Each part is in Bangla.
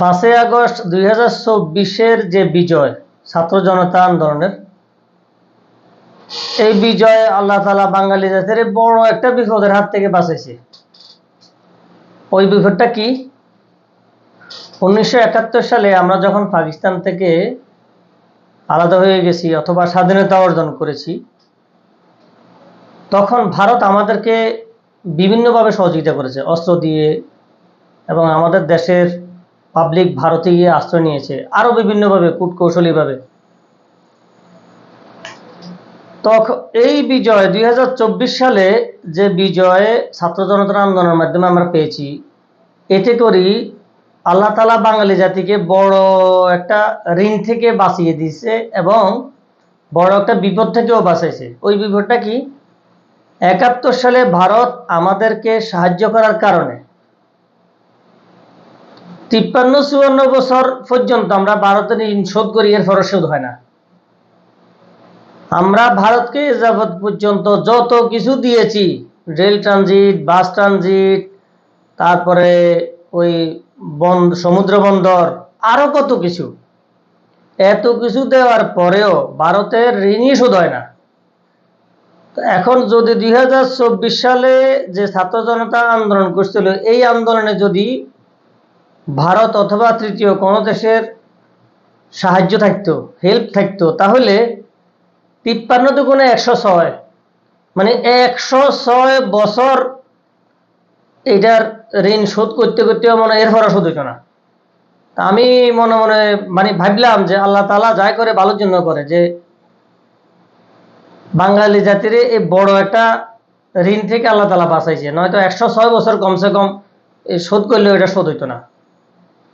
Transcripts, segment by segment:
পাঁচই আগস্ট দুই হাজার চব্বিশের যে বিজয়, ছাত্র জনতা আন্দোলনের, এই বিজয় আল্লাহ তালা বাঙালি জাতির বড় একটা বিপদের হাত থেকে বাঁচাইছে ওই বিপদটা কি? উনিশশো একাত্তর সালে আমরা যখন পাকিস্তান থেকে আলাদা হয়ে গেছি অথবা স্বাধীনতা অর্জন করেছি, তখন ভারত আমাদেরকে বিভিন্নভাবে সহযোগিতা করেছে। অস্ত্র দিয়ে এবং আমাদের দেশের পাবলিক ভারতে গিয়ে আশ্রয় নিয়েছে আরও বিভিন্নভাবে, কূটকৌশলীভাবে। তখন এই বিজয় দুই হাজার চব্বিশ সালে যে বিজয় ছাত্র জনতার আন্দোলনের মাধ্যমে আমরা পেয়েছি, এতে করি আল্লাহ তালা বাঙালি জাতিকে বড় একটা ঋণ থেকে বাঁচিয়ে দিয়েছে এবং বড় একটা বিপদ থেকেও বাঁচাইছে। ওই বিপদটা কি? একাত্তর সালে ভারত আমাদেরকে সাহায্য করার কারণে তিপ্পান্ন চুয়ান্ন বছর পর্যন্ত আমরা ভারতের ঋণ শোধ করি এর ফলে শোধ হয় না। আমরা ভারতকে যাবৎ পর্যন্ত যত কিছু দিয়েছি, রেল ট্রানজিট, বাস ট্রানজিট, তারপরে ওই বন্ধ সমুদ্র বন্দর, আরও কত কিছু। এত কিছু দেওয়ার পরেও ভারতের ঋণই শোধ হয় না। এখন যদি দুই হাজার চব্বিশ সালে যে ছাত্র জনতা আন্দোলন করছিল, এই আন্দোলনে যদি ভারত অথবা তৃতীয় কোনো দেশের সাহায্য থাকতো হেল্প থাকতো, তাহলে তিপ্পান্ন দুগুণে একশো ছয় মানে একশো ছয় বছর এটার ঋণ শোধ করতে করতে মনে এর ফরা শোধ না। তা আমি মনে মনে মানে ভাবলাম যে আল্লাহ তালা যাই করে ভালোর জন্য করে যে বাঙালি জাতির এই বড় একটা ঋণ থেকে আল্লাহ তালা বাঁচাইছে, নয়তো একশো ছয় বছর কমসে কম শোধ করলেও এটা শোধ হইতো না।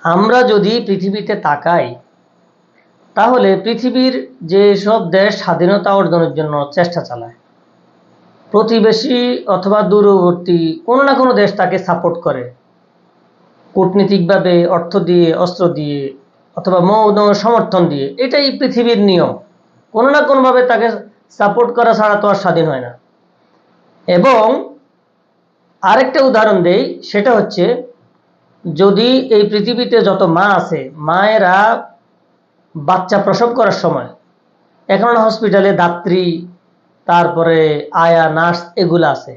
আমরা যদি পৃথিবীতে তাকাই, তাহলে পৃথিবীর যে সব দেশ স্বাধীনতা অর্জনের জন্য চেষ্টা চালায়। প্রতিবেশী অথবা দূরবর্তী কোনো না কোনো দেশ তাকে সাপোর্ট করে। কূটনীতিকভাবে অর্থ দিয়ে, অস্ত্র দিয়ে, অথবা মৌন সমর্থন দিয়ে, এটাই পৃথিবীর নিয়ম। কোনো না কোনোভাবে তাকে সাপোর্ট করা ছাড়া তো আর স্বাধীন হয় না। এবং আরেকটা উদাহরণ দেই, সেটা হচ্ছে যদি এই পৃথিবীতে যত মা আছে, মায়েরা বাচ্চা প্রসব করার সময় এখন হসপিটালে দাত্রী, তারপরে আয়া, নার্স এগুলো আছে।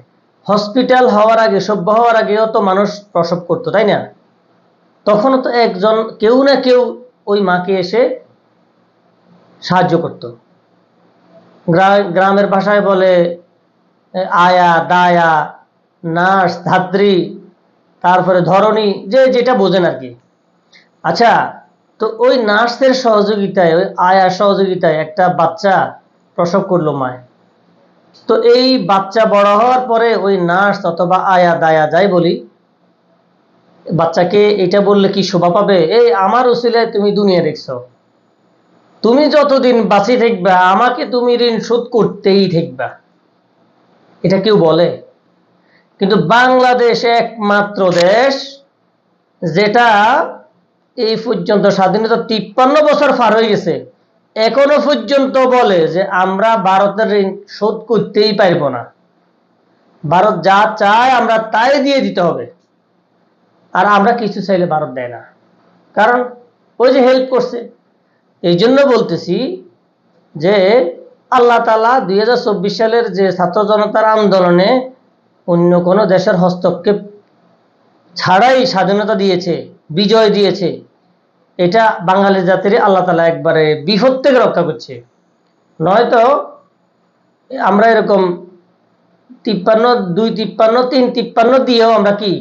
হসপিটাল হওয়ার আগে, সভ্য হওয়ার আগেও তো মানুষ প্রসব করতো, তাই না? তখনও তো একজন, কেউ না কেউ ওই মাকে এসে সাহায্য করত। গ্রামের ভাষায় বলে আয়া, দায়া, নার্স, ধাত্রী তারপরে ধরনী যে যেটা বোঝেন আর কি। আচ্ছা তো ওই নার্সের সহযোগিতায়, ওই আয়ার সহযোগিতায় একটা বাচ্চা প্রসব করল মায়। তো এই বাচ্চা বড় হওয়ার পরে ওই নার্স অথবা আয়া দায়া যাই বলি, বাচ্চাকে এটা বললে কি শোভা পাবে? এই আমার উসিলায় তুমি দুনিয়া দেখছ। তুমি যতদিন বাঁচি থাকবা, আমাকে তুমি ঋণ শোধ করতেই থাকবা। এটা কেউ বলে? কিন্তু বাংলাদেশ একমাত্র দেশ যেটা এই পর্যন্ত স্বাধীনতা তিপ্পান্ন বছর পার হয়ে গেছে। এখনও পর্যন্ত বলে যে আমরা ভারতের ঋণ শোধ করতেই পারব না। ভারত যা চায় আমরা তাই দিয়ে দিতে হবে। আর আমরা কিছু চাইলে ভারত দেয় না। কারণ ওই যে হেল্প করছে। এই জন্য বলতেছি যে আল্লাহ তালা দুই হাজার চব্বিশ সালের যে ছাত্র জনতার আন্দোলনে অন্য কোনো দেশের হস্তক্ষেপ ছাড়াই স্বাধীনতা দিয়েছে, বিজয় দিয়েছে। এটা বাঙালি জাতির আল্লাহ তালা একবারে বিপদ থেকে রক্ষা করছে। নয়তো আমরা এরকম তিপ্পান্ন, দুই তিপ্পান্ন, তিন তিপ্পান্ন দিয়েও আমরা কি